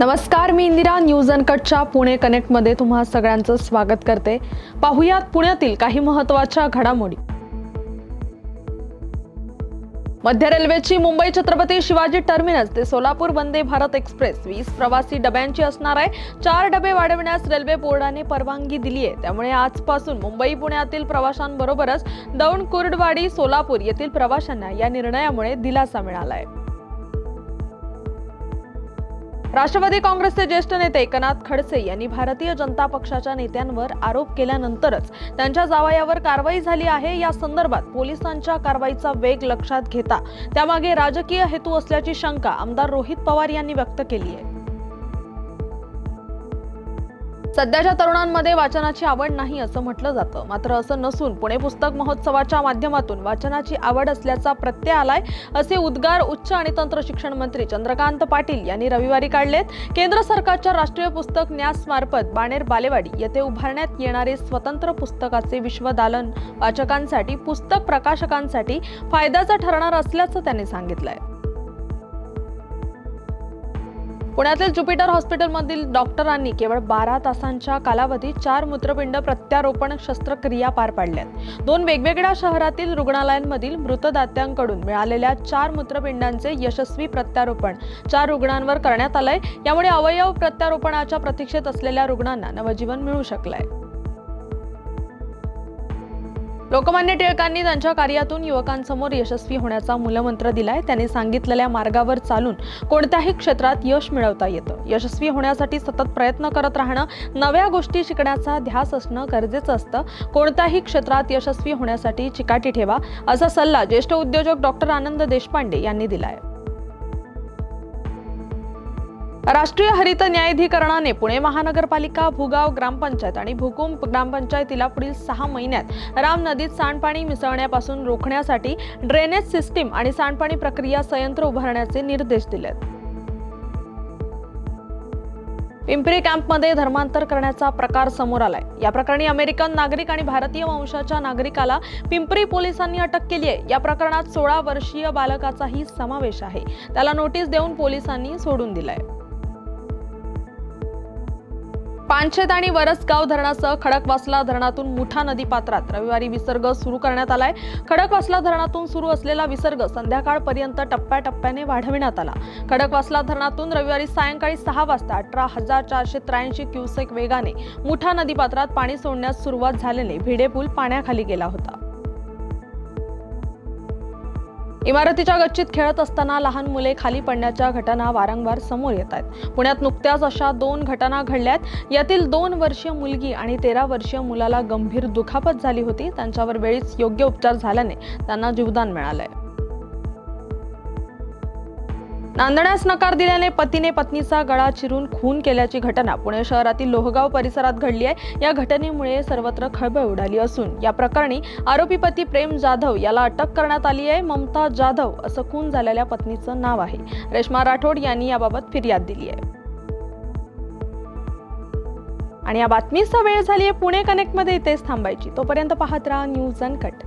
नमस्कार मी इंदिरा न्यूज अनकटच्या पुणे कनेक्टमध्ये तुम्हा सगळ्यांचं स्वागत करते. पाहुयात पुण्यातील काही महत्त्वाच्या घडामोडी. मध्य रेल्वेची मुंबई छत्रपती शिवाजी टर्मिनस ते सोलापूर वंदे भारत एक्सप्रेस वीस प्रवासी डब्यांची असणार आहे. चार डबे वाढवण्यास रेल्वे बोर्डाने परवानगी दिली आहे. त्यामुळे आजपासून मुंबई पुण्यातील प्रवाशांबरोबरच दौंड कुर्डवाडी सोलापूर येथील प्रवाशांना या निर्णयामुळे दिलासा मिळाला आहे. राष्ट्रवादी काँग्रेसचे ज्येष्ठ नेते एकनाथ खडसे यांनी भारतीय जनता पक्षाच्या नेत्यांवर आरोप केल्यानंतरच त्यांच्या जावयावर कारवाई झाली आहे. या संदर्भात पोलिसांच्या कारवाईचा वेग लक्षात घेता त्यामागे राजकीय हेतू असल्याची शंका आमदार रोहित पवार यांनी व्यक्त केली आहे. सध्याच्या तरुणांमध्ये वाचनाची आवड नाही असं म्हटलं जातं. मात्र असं नसून पुणे पुस्तक महोत्सवाच्या माध्यमातून वाचनाची आवड असल्याचा प्रत्यय आलाय असे उद्गार उच्च आणि तंत्र शिक्षण मंत्री चंद्रकांत पाटील यांनी रविवारी काढलेत. केंद्र सरकारच्या राष्ट्रीय पुस्तक न्यास मार्फत बाणेर बालेवाडी येथे उभारण्यात येणारे स्वतंत्र पुस्तकाचे विश्वदालन वाचकांसाठी पुस्तक प्रकाशकांसाठी फायद्याचं ठरणार असल्याचं त्यांनी सांगितलंय. पुण्यातील ज्युपिटर हॉस्पिटलमधील डॉक्टरांनी केवळ बारा तासांच्या कालावधीत चार मूत्रपिंड प्रत्यारोपण शस्त्रक्रिया पार पाडल्यात दोन वेगवेगळ्या शहरातील रुग्णालयांमधील मृतदात्यांकडून मिळालेल्या चार मूत्रपिंडांचे यशस्वी प्रत्यारोपण चार रुग्णांवर करण्यात आलंय. यामुळे अवयव प्रत्यारोपणाच्या प्रतीक्षेत असलेल्या रुग्णांना नवजीवन मिळू शकलंय. लोकमान्य टिळकांनी त्यांच्या कार्यातून युवकांसमोर यशस्वी होण्याचा मूलमंत्र दिलाय. त्यांनी सांगितलेल्या मार्गावर चालून कोणत्याही क्षेत्रात यश मिळवता येतं. यशस्वी होण्यासाठी सतत प्रयत्न करत राहणं नव्या गोष्टी शिकण्याचा ध्यास असणं गरजेचं असतं. कोणत्याही क्षेत्रात यशस्वी होण्यासाठी चिकाटी ठेवा असा सल्ला ज्येष्ठ उद्योजक डॉक्टर आनंद देशपांडे यांनी दिलाय. राष्ट्रीय हरित न्यायाधिकरणाने पुणे महानगरपालिका भुगाव ग्रामपंचायत आणि भुकुम ग्रामपंचायतीला पुढील सहा महिन्यात राम नदीत सांडपाणी मिसळण्यापासून रोखण्यासाठी ड्रेनेज सिस्टीम आणि सांडपाणी प्रक्रिया संयंत्र उभारण्याचे निर्देश दिलेत. पिंपरी कॅम्पमध्ये धर्मांतर करण्याचा प्रकार समोर आलाय. या प्रकरणी अमेरिकन नागरिक आणि भारतीय वंशाच्या नागरिकाला पिंपरी पोलिसांनी अटक केली आहे. या प्रकरणात सोळा वर्षीय बालकाचाही समावेश आहे. त्याला नोटीस देऊन पोलिसांनी सोडून दिलाय. पानशेत आणि वरसगाव धरणासह खडकवासला धरणातून मुठा नदी पात्रात. रविवारी विसर्ग सुरू करण्यात आलाय. खडकवासला धरणातून सुरू असलेला विसर्ग संध्याकाळपर्यंत टप्प्याटप्प्याने वाढविण्यात आला. खडकवासला धरणातून रविवारी सायंकाळी सहा वाजता अठरा हजार चारशे त्र्याऐंशी क्युसेक वेगाने मुठा नदी पात्रात पाणी सोडण्यास सुरुवात झाल्याने भिडे पूल पाण्याखाली गेला होता. इमारतीच्या गच्चीत खेळत असताना लहान मुले खाली पडण्याच्या घटना वारंवार समोर येत आहेत. पुण्यात नुकत्याच अशा दोन घटना घडल्यात. यातील दोन वर्षीय मुलगी आणि तेरा वर्षीय मुलाला गंभीर दुखापत झाली होती. त्यांच्यावर वेळीच योग्य उपचार झाल्याने त्यांना जीवदान मिळालंय. नांदण्यास नकार दिल्याने पतीने पत्नीचा गळा चिरून खून केल्याची घटना पुणे शहरातील लोहगाव परिसरात घडली आहे. या घटनेमुळे सर्वत्र खळबळ उडाली असून या प्रकरणी आरोपी पती प्रेम जाधव याला अटक करण्यात आली आहे. ममता जाधव असं खून झालेल्या पत्नीचं नाव आहे. रेश्मा राठोड यांनी याबाबत फिर्याद दिली आहे. आणि या बातमीचा वेळ झाली आहे पुणे कनेक्टमध्ये. इथेच थांबायची. तोपर्यंत पाहत राहा न्यूज अनकट.